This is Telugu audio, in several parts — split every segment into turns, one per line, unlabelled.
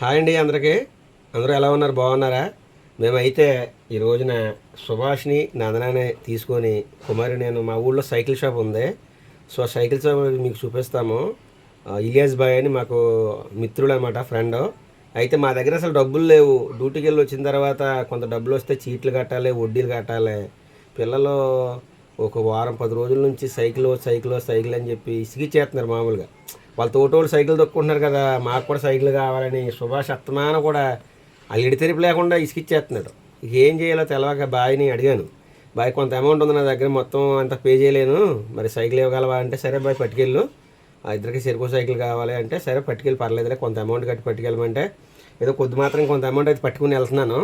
హాయ్ అండి అందరికీ. అందరూ ఎలా ఉన్నారు? బాగున్నారా? మేమైతే ఈ రోజున సుభాష్ని నందనాన్ని తీసుకొని కుమారి నేను మా ఊళ్ళో సైకిల్ షాప్ ఉంది. సో సైకిల్ షాప్ మీకు చూపిస్తాము. ఇలియాస్ బాయ్ అని మాకు మిత్రుడు అనమాట ఫ్రెండ్. అయితే మా దగ్గర అసలు డబ్బులు లేవు. డ్యూటీకి వెళ్ళి వచ్చిన తర్వాత కొంత డబ్బులు వస్తే చీట్లు కట్టాలి వడ్డీలు కట్టాలి. పిల్లలు ఒక వారం పది రోజుల నుంచి సైకిల్ సైకిల్ సైకిల్ అని చెప్పి ఇసిగిచ్చేస్తున్నారు మామూలుగా. వాళ్ళ తోటోళ్ళు సైకిల్ దొక్కుంటున్నారు కదా మాకు కూడా సైకిల్ కావాలని సుభాష్ అత్తమాన కూడా వాళ్ళు ఇడితెరిపి లేకుండా ఇసుకిచ్చేస్తున్నాడు. ఏం చేయాలో తెలవక బాయ్ని అడిగాను. బాయ్ కొంత అమౌంట్ ఉంది నా దగ్గర మొత్తం అంత పే చేయలేను. మరి సైకిల్ ఇవ్వగలవా అంటే సరే బాయ్ పట్టుకెళ్ళు. ఆ ఇద్దరికి సరిపో సైకిల్ కావాలి అంటే సరే పట్టుకెళ్ళి పర్లేదులే కొంత అమౌంట్ కట్టి పట్టుకెళ్ళమంటే. ఏదో కొద్ది మాత్రం కొంత అమౌంట్ అయితే పట్టుకుని వెళ్తున్నాను.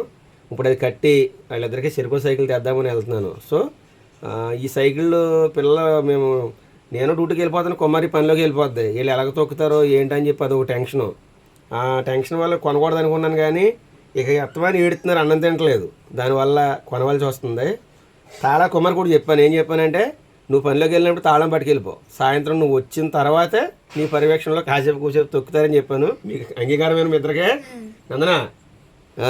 ఇప్పుడు అది కట్టి వాళ్ళిద్దరికి సరిపో సైకిల్ తెద్దామని వెళ్తున్నాను. సో ఈ సైకిల్ పిల్లలు మేము నేను డ్యూటీకి వెళ్ళిపోతాను కుమారి పనిలోకి వెళ్ళిపోద్ది. వీళ్ళు ఎలాగ తొక్కుతారో ఏంటని చెప్పి ఒక టెన్షను ఆ టెన్షన్ వల్ల కొనకూడదు అనుకున్నాను కానీ ఇక ఎత్తమని ఏడుతున్నారు అన్నం తింటలేదు దానివల్ల కొనవలసి వస్తుంది. తాళా కుమార్ కూడా చెప్పాను. ఏం చెప్పానంటే నువ్వు పనిలోకి వెళ్ళినప్పుడు తాళం పట్టుకెళ్ళిపో. సాయంత్రం నువ్వు వచ్చిన తర్వాతే నీ పర్యవేక్షణలో కాసేపు కూసేపు తొక్కుతారని చెప్పాను. మీకు అంగీకారమైన మీ ఇద్దరికే? నందనా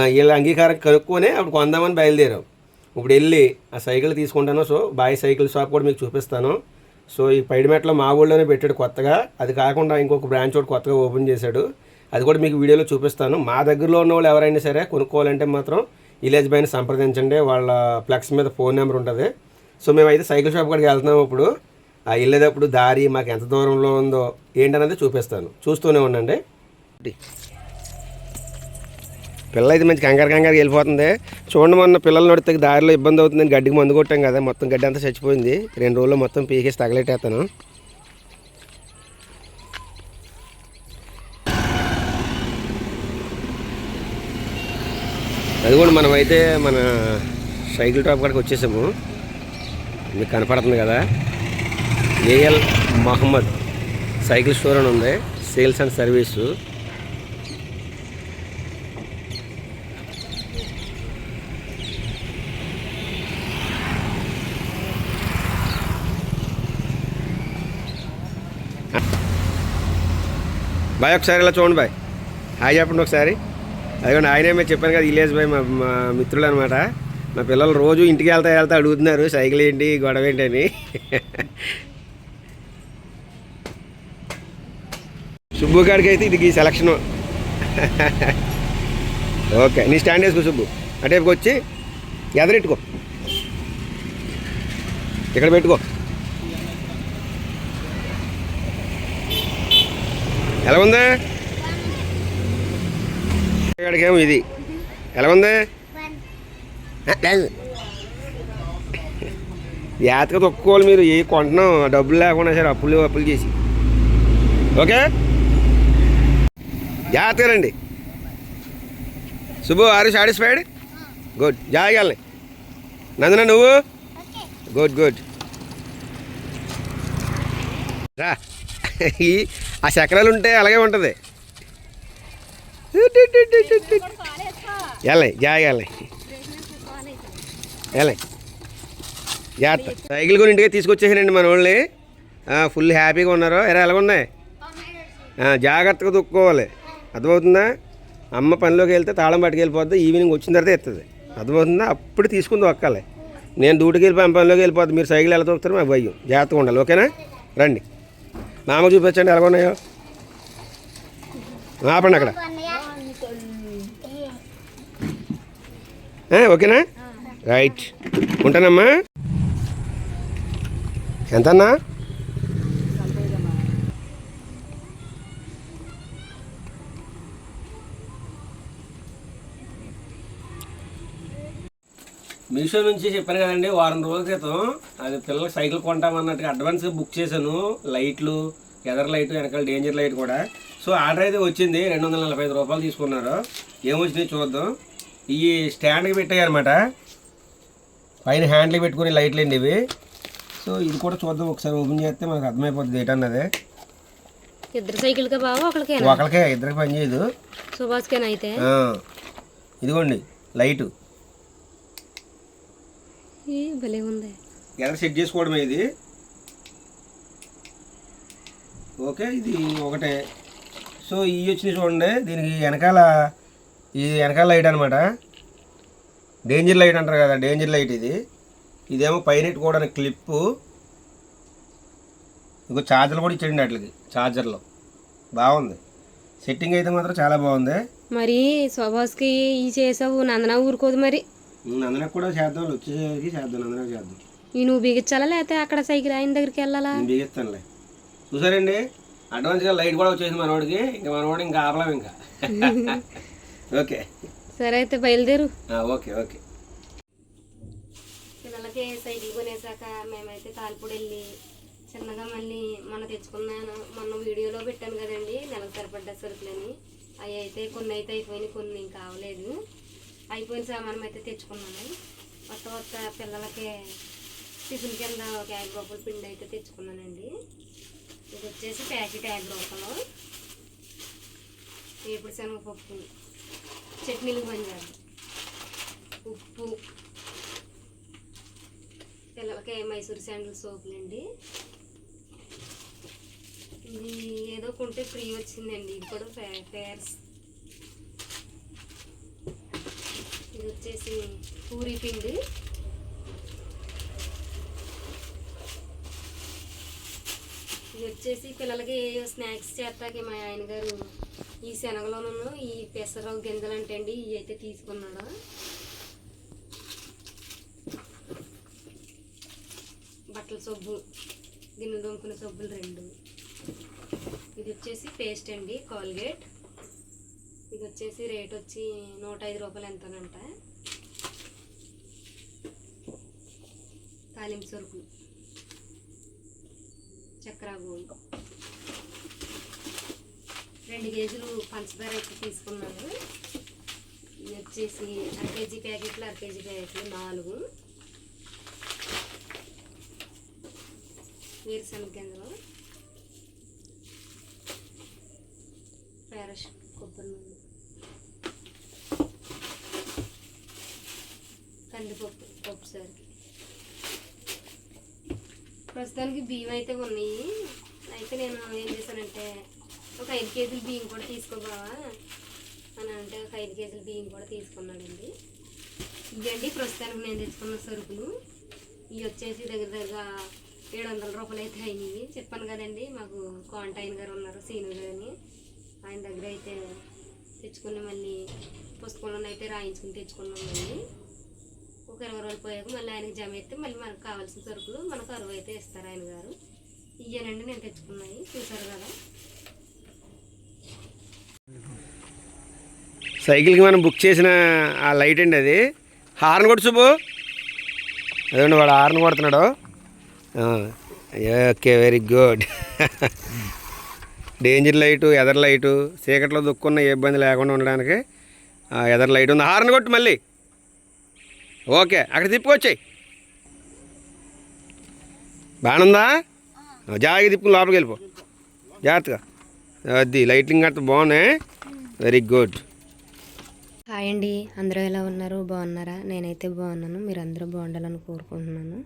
వీళ్ళ అంగీకారం కనుక్కొని అప్పుడు కొందామని బయలుదేరాం. ఇప్పుడు వెళ్ళి ఆ సైకిల్ తీసుకుంటాను. సో బాయ్ సైకిల్ షాప్ కూడా మీకు చూపిస్తాను. సో ఈ పైడిమెట్లో మా ఊళ్ళోనే పెట్టాడు కొత్తగా. అది కాకుండా ఇంకొక బ్రాంచ్ ఒకటి కొత్తగా ఓపెన్ చేశాడు. అది కూడా మీకు వీడియోలో చూపిస్తాను. మా దగ్గరలో ఉన్న వాళ్ళు ఎవరైనా సరే కొనుక్కోవాలంటే మాత్రం విలేజ్ బైని సంప్రదించండి. వాళ్ళ ఫ్లెక్స్ మీద ఫోన్ నెంబర్ ఉంటుంది. సో మేమైతే సైకిల్ షాప్ కాడికి వెళ్తున్నాం ఇప్పుడు ఆ వెళ్ళేటప్పుడు దారి మాకు ఎంత దూరంలో ఉందో ఏంటనేది చూపిస్తాను. చూస్తూనే ఉండండి. పిల్ల అయితే మంచి కంగారు కంగారు వెళ్ళిపోతుంది. చూడండి మొన్న పిల్లలు నడితే దారిలో ఇబ్బంది అవుతుందని గడ్డికి మందు కొట్టాం కదా మొత్తం గడ్డి అంతా చచ్చిపోయింది. రెండు రోజులు మొత్తం పీకేసి తగలెట్టేస్తాను. అది కూడా మనమైతే మన సైకిల్ టాప్ కాడికి వచ్చేసాము. మీకు కనపడుతుంది కదా. ఏఎల్ మహమ్మద్ సైకిల్ స్టోర్ అని ఉంది. Sales and service. బాయ్ ఒకసారి ఇలా చూడండి బాయ్ హాయ్ చెప్పండి ఒకసారి. అదిగోండి ఆయనే మేము చెప్పాను కదా ఇలేజ్ బాయ్ మా మా మిత్రులు అనమాట మా పిల్లలు రోజు ఇంటికి వెళ్తా వెళ్తా అడుగుతున్నారు సైకిల్ ఏంటి గొడవ ఏంటి అని. సుబ్బు కాడికి అయితే ఇది ఈ సెలక్షన్ ఓకే నీ స్టాండ్ వేసుకో సుబ్బు. అటేపుకి వచ్చి ఎదరెట్టుకో. ఇక్కడ పెట్టుకో. ఎలా ఉంది ఏమో ఇది ఎలా ఉంది జాతక తొక్కుకోవాలి మీరు. ఏ కొంటున్నాం? డబ్బులు లేకుండా సరే అప్పులు అప్పులు చేసి. ఓకే? జాగ్రత్తగా రండి. శుభు ఆరు సాటిస్ఫైడ్ గుడ్ జాగ్రత్త నందన నువ్వు? గుడ్ గుడ్ రా. ఆ చక్రాలు ఉంటే అలాగే ఉంటుంది. వెళ్ళాయి జాగ్రత్త వెళ్ళాయి వెళ్ళాయి జాగ్రత్త. సైకిల్ కొని ఇంటికి తీసుకొచ్చేసానండి మన వాళ్ళని. ఫుల్ హ్యాపీగా ఉన్నారు ఎరా ఎలా ఉన్నాయి? జాగ్రత్తగా దుక్కోవాలి అర్థమవుతుందా? అమ్మ పనిలోకి వెళ్తే తాళం పట్టుకెళ్ళిపోద్ది ఈవినింగ్ వచ్చిన తర్వాత ఎత్తుంది. అర్థమవుతుందా? అప్పుడు తీసుకుని ఒక్కాలి. నేను దూటికి వెళ్ళిపోయి అమ్మ పనిలోకి వెళ్ళిపోద్ది మీరు సైకిల్ ఎలా దొక్కుతారు మా భయం. జాగ్రత్తగా ఉండాలి ఓకేనా? రండి. మామ చూపించండి ఎలా ఉన్నాయో. ఆపండి అక్కడ. ఓకేనా? రైట్. ఉంటానమ్మా. ఎంతన్నా? మీషో నుంచి చెప్పాను కదండి వారం రోజుల క్రితం అది పిల్లలకి సైకిల్ కొంటామన్నట్టుగా అడ్వాన్స్గా బుక్ చేశాను. లైట్లు ఎదర్ లైట్ వెనకాల డేంజర్ లైట్ కూడా. సో ఆర్డర్ అయితే వచ్చింది రెండు వందల నలభై ఐదు రూపాయలు తీసుకున్నారు. ఏమొచ్చినాయి చూద్దాం. ఇవి స్టాండ్కి పెట్టాయి అనమాట పైన హ్యాండ్లు పెట్టుకుని లైట్లు అండి ఇవి. సో ఇది కూడా చూద్దాం ఒకసారి ఓపెన్ చేస్తే మనకు అర్థమైపోతుంది ఏంటన్నది
ఇద్దరు సైకిల్గా బావ ఒకరికే
ఒకరికే ఇద్దరికి పని చేయదు.
సుభాష్కేనా అయితే?
ఇదిగోండి లైటు
ఈ భలే ఉంది.
సెట్ చేసుకోవడమే ఇది. ఓకే ఇది ఒకటే. సో ఇవి వచ్చినాయి చూడండి దీనికి వెనకాల ఈ వెనకాల లైట్ అనమాట డేంజర్ లైట్ అంటారు కదా డేంజర్ లైట్ ఇది. ఇదేమో పైన పెట్టుకోవడానికి క్లిప్పు ఇంకో ఛార్జర్ కూడా ఇచ్చాడండి వాటికి ఛార్జర్లో బాగుంది. సెట్టింగ్ అయితే మాత్రం చాలా బాగుంది.
మరి సుభాష్కి ఈ చేసావు నందన ఊరుకోదు మరి.
నందనకు కూడా చేద్దాం వచ్చేసరికి చేద్దాం నందనకు చేద్దాం.
ఈ నువ్వు బిగించాలా లేకపోతే అక్కడ సైకిల్ ఆయన దగ్గరికి వెళ్ళాలా?
నేను బిగిస్తానులే. చూసారండి? అడ్వాన్స్గా లైట్ కూడా వచ్చేసింది మనోడికి ఇంకా మనోడు ఇంకా ఆపలేం ఇంకా. ఓకే.
సరే అయితే బయలుదేరు.
ఆ, ఓకే ఓకే.
పిల్లలకి సైకిల్ కొనేసాక మేమైతే తాలిపూడి వెళ్ళి చిన్నగా మళ్ళీ మొన్న తెచ్చుకున్నాను. మొన్న వీడియోలో పెట్టాను కదండి నెలకు సరిపడ్డ సరుకులని. అవి అయితే కొన్ని అయితే అయిపోయినాయి కొన్ని ఇంకా అవలేదు అయిపోయిన సామానం అయితే తెచ్చుకున్నాను కొత్త కొత్త పిల్లలకి టిఫిన్ కింద ఒక యాభై రూపాయల పిండి అయితే తెచ్చుకున్నానండి. ఇది వచ్చేసి ప్యాకెట్ యాభై రూపాయలు. ఇప్పుడు శనగపప్పు చట్నీలు పనిచేయాలి ఉప్పు. పిల్లలకి మైసూర్ శాండిల్ సోపులు అండి ఇది ఏదో కొంటే ఫ్రీ వచ్చిందండి. ఇది కూడా ఫే- ఫేర్స్ ఇది వచ్చేసి పూరి పిండి. ఇది వచ్చేసి పిల్లలకి స్నాక్స్ చేస్తాకి మా ఆయన గారు ఈ శనగలోనూ ఈ పెసర గింజలు అంటే అండి ఇవి అయితే తీసుకున్నాడు. బట్టల సబ్బు గిన్నె దొంకునే సబ్బులు రెండు. ఇది వచ్చేసి పేస్ట్ అండి కాల్గేట్. ఇది వచ్చేసి రేట్ వచ్చి నూట ఐదు రూపాయలు ఎంతనంట. తాలింపు సరుకులు చక్రా గోల్డ్ రెండు కేజీలు పంచదార అయితే తీసుకున్నాను. ఇది వచ్చేసి అర కేజీ ప్యాకెట్లు అర కేజీ ప్యాకెట్లు నాలుగు. వేరుశనగ గింజలు. పారాష్ కొబ్బరి నూనె. కందిపప్పు పప్పు సరికి ప్రస్తుతానికి బియ్యం అయితే ఉన్నాయి. అయితే నేను ఏం చేశానంటే ఒక ఐదు కేజీలు బియ్యం కూడా తీసుకోబావా అని అంటే ఒక ఐదు కేజీలు బియ్యం కూడా తీసుకున్నాడండి. ఇవండి ప్రస్తుతానికి నేను తెచ్చుకున్న సరుకులు. ఇవి వచ్చేసి దగ్గర దగ్గర ఏడు వందల రూపాయలు అయితే అయినాయి. చెప్పాను కదండి మాకు క్వాంటైన్ గారు ఉన్నారు సీనియర్ అని ఆయన దగ్గర అయితే తెచ్చుకుని మళ్ళీ పుస్తకంలో అయితే రాయించుకుని తెచ్చుకున్నాం మళ్ళీ ఒక ఇరవై రోజులు పోయాక మళ్ళీ ఆయనకి జమ అయితే మళ్ళీ మనకు కావాల్సిన సరుకులు మనకు అరువు అయితే ఇస్తారు ఆయన గారు. ఇయ్యనండి నేను తెచ్చుకున్నాయి. చూసారు కదా?
సైకిల్కి మనం బుక్ చేసిన ఆ లైట్ అండి అది. హార్న్ కొట్టు సుబ్బు. అదండి వాడు హార్న్ కొడుతున్నాడు. Okay very good. Danger light either light చీకట్లో దుక్కున్న ఏ ఇబ్బంది లేకుండా ఉండడానికి ఎదర్ లైట్ ఉంది. హార్న్ కొట్టు మళ్ళీ. ఓకే అక్కడ తిప్పుకొచ్చాయి. బాగుందా? జాగ్రత్త తిప్పుకుని లోపలికి వెళ్ళిపో. జాగ్రత్తగా. అది లైటింగ్ అంతా బాగున్నాయి. Very good.
హాయ్ అండి అందరూ ఎలా ఉన్నారు? బాగున్నారా? నేనైతే బాగున్నాను మీరు అందరూ బాగుండాలని కోరుకుంటున్నాను.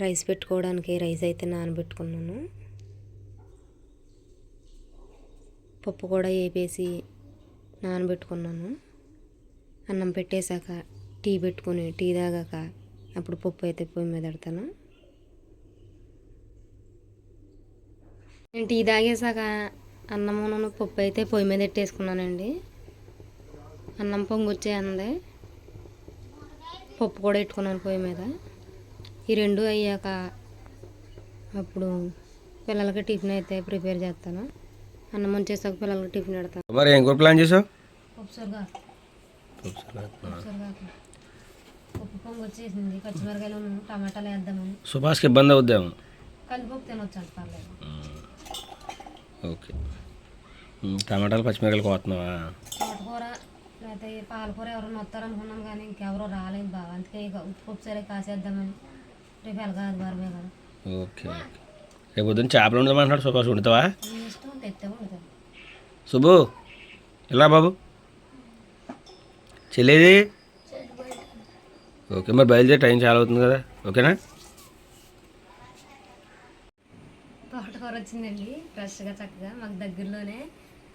రైస్ పెట్టుకోవడానికి రైస్ అయితే నానబెట్టుకున్నాను. పప్పు కూడా వేపేసి నానబెట్టుకున్నాను. అన్నం పెట్టేశాక టీ పెట్టుకొని టీ తాగాక అప్పుడు పప్పు అయితే పొయ్యి మీద పెడతాను. నేను టీ తాగేసాక అన్నమును పప్పు అయితే పొయ్యి మీద పెట్టేసుకున్నానండి. అన్నం పొంగొచ్చే అంది. పప్పు కూడా పెట్టుకున్నాను పొయ్యి మీద. ఈ రెండు అయ్యాక అప్పుడు పిల్లలకి టిఫిన్ అయితే ప్రిపేర్ చేస్తాను. అన్నం వచ్చేసాక పిల్లలకి టిఫిన్ పెడతాను.
మరి ఏం కూడా ప్లాన్ చేసావు?
పప్పు పొంగు వచ్చేసింది పచ్చిమిరకాయలు టమాటాలు వేద్దామని
సుభాష్కి ఇబ్బంది అవుద్దాము
కందిపప్పు తినొచ్చు అంట పర్లేదు
ఓకే టమాటాలు పచ్చిమిరకాయలు కోస్తున్నావా
తోటకూర లేకపోతే పాలకూర ఎవరైనా వస్తారనుకున్నాం కానీ ఇంకెవరో రాలేదు బాగా అందుకే ఉప్పు పప్పు సరే కాసేద్దామని రేపు ఎలాగా ఆదివారమే కదా.
Okay okay. రేపు పొద్దున్న చేపలు ఉండమంటున్నాడు సుభాష్. వండుతావా? సుబ్బు ఇలా బాబు? చెల్లేది? ఓకే మరి బయలుదేరి టైం చాలా అవుతుంది కదా. ఓకేనా?
తోటకూర కూర వచ్చిందండి ఫ్రెష్గా చక్కగా మాకు దగ్గరలోనే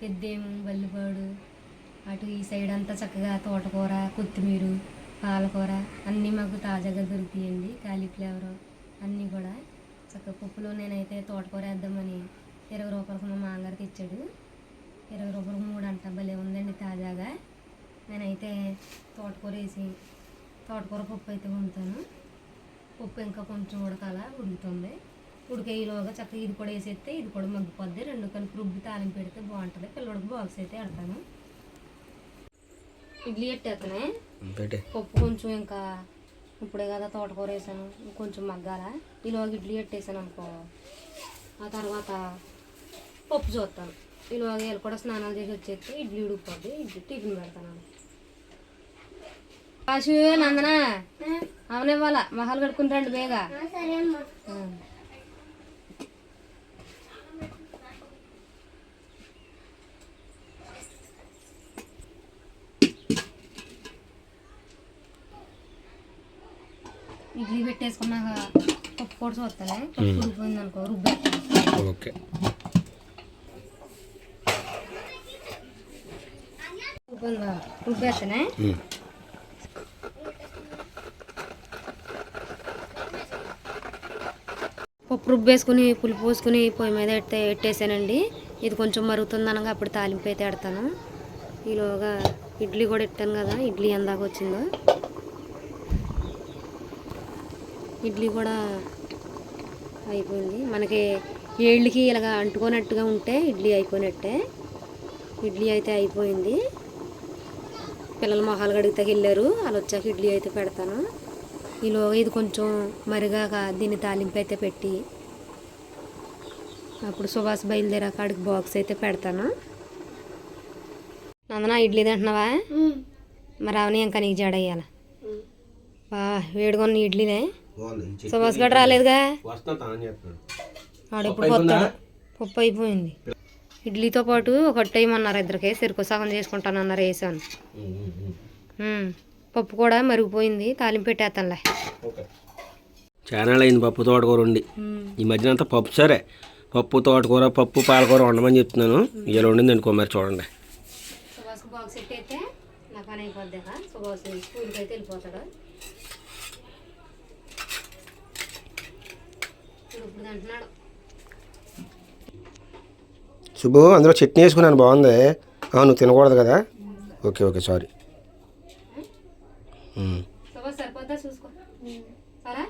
పెద్దేము బల్లిపాడు. అటు ఈ సైడ్ అంతా చక్కగా తోటకూర కొత్తిమీర పాలకూర అన్నీ మాకు తాజాగా దొరుకుతాయండి కాలీఫ్లేవర్ అన్నీ కూడా. చక్కగా పప్పులో నేనైతే తోటకూర వేద్దామని ఇరవై రూపాయలకు మా మామగారు తెచ్చాడు. ఇరవై రూపాయలకు మూడు అంట భలే ఉందండి తాజాగా. నేనైతే తోటకూర వేసి తోటకూర పప్పు అయితే వండుతాను. పప్పు ఇంకా కొంచెం ఉడకాల ఉడుకుతుంది. ఉడికేలోగా చక్కగా ఇది కూడా వేసేస్తే ఇది కూడా మగ్గిపోద్ది. రెండు కలిపి రుబ్బి తాలింపు పెడితే బాగుంటుంది. పిల్లడికి బాక్స్ అయితే పెడతాను. ఇడ్లీ
పెట్టే
పప్పు కొంచెం ఇంకా ఇప్పుడే కదా తోటకూర వేసాను. ఇంకొంచెం మగ్గాల. ఈలోగా ఇడ్లీ పెట్టేసాను అనుకో. ఆ తర్వాత పప్పు చూస్తాను ఈలోగా వీళ్ళు కూడా స్నానాలు చేసి వచ్చేస్తే ఇడ్లీ ఉడికిపోద్ది. ఇడ్లీ టిఫిన్ పెడతాను. కాశు నందన. అవునివ్వాల. మహాలు కడుక్కుని రండి బేగా. ఇడ్లీ పెట్టేసుకున్నాక పప్పు కూడా చూస్తానే పప్పు ఉడిపోయింది అనుకో రుబ్బేస్తాను
ఓకే.
రుబ్బేస్తానే?
పప్పు
పప్పు రుబ్బేసుకుని పులుపు పోసుకుని పొయ్యి మీద ఎట్టే ఎట్టేసానండి. ఇది కొంచెం మరుగుతుంది అనగా అప్పుడు తాలింపు అయితే ఎడతాను. ఈలోగా ఇడ్లీ కూడా ఎట్టాను కదా ఇడ్లీ ఎందాక వచ్చిందో. ఇడ్లీ కూడా అయిపోయింది. మనకి ఏళ్ళకి ఇలాగ అంటుకోనట్టుగా ఉంటే ఇడ్లీ అయిపోయినట్టే. ఇడ్లీ అయితే అయిపోయింది. పిల్లలు మొహాలు గడిగితే వెళ్ళారు. వాళ్ళు వచ్చాక ఇడ్లీ అయితే పెడతాను. ఈలోగా ఇది కొంచెం మరిగాక దీన్ని తాలింపు అయితే పెట్టి అప్పుడు సుభాష్ బయలుదేరాక ఆడికి బాక్స్ అయితే పెడతాను. నందన ఇడ్లీ తింటున్నావా? మరి అవని ఇంకా నీకు జడయ్యాల? బా వేడిగొన్న ఇడ్లీనే సుభాష్ గడు రాలేదుగా?
వస్తా తాను చేస్తున్నాడు
ఆడు ఎప్పుడు పోతాడు పప్పు అయిపోయింది. ఇడ్లీతో పాటు ఒక వేయమన్నారు ఇద్దరికి. చెరుకు సగం చేసుకుంటానన్నారు వేసాను. పప్పు కూడా మరిగిపోయింది తాలింపు పెట్టేస్తానులే
ఓకే. ఛానల్ అయింది పప్పు తోటకూర ఉండి ఈ మధ్యన అంతా పప్పు సరే. పప్పు తోటకూర పప్పు పాలకూర వండమని చెప్తున్నాను. ఇలా వండింది అనుకో మరి చూడండి.
సుభాష్కి బాక్స్ సెట్ అయితే నా పని అయిపోద్ది సుభాష్ స్కూల్కి అయితే వెళ్ళిపోతాడు. ఇప్పుడు ఇప్పుడు అంటున్నాడు
శుభు అందులో చట్నీ వేసుకున్నాను. బాగుంది. ఆ, నువ్వు తినకూడదు కదా. Okay okay sorry.
సరిపోద్దా చూసుకో. సరే?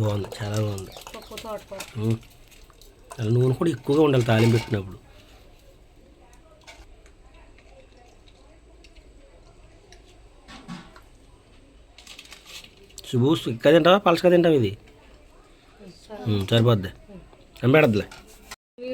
బాగుంది చాలా బాగుంది. అలా నూనె కూడా ఎక్కువగా ఉండాలి తాలింపు పెట్టినప్పుడు. శుభు ఇంకా తింటావా? పలసగా తింటావు ఇది? సరిపోద్ది. ఎంబెడద్దులే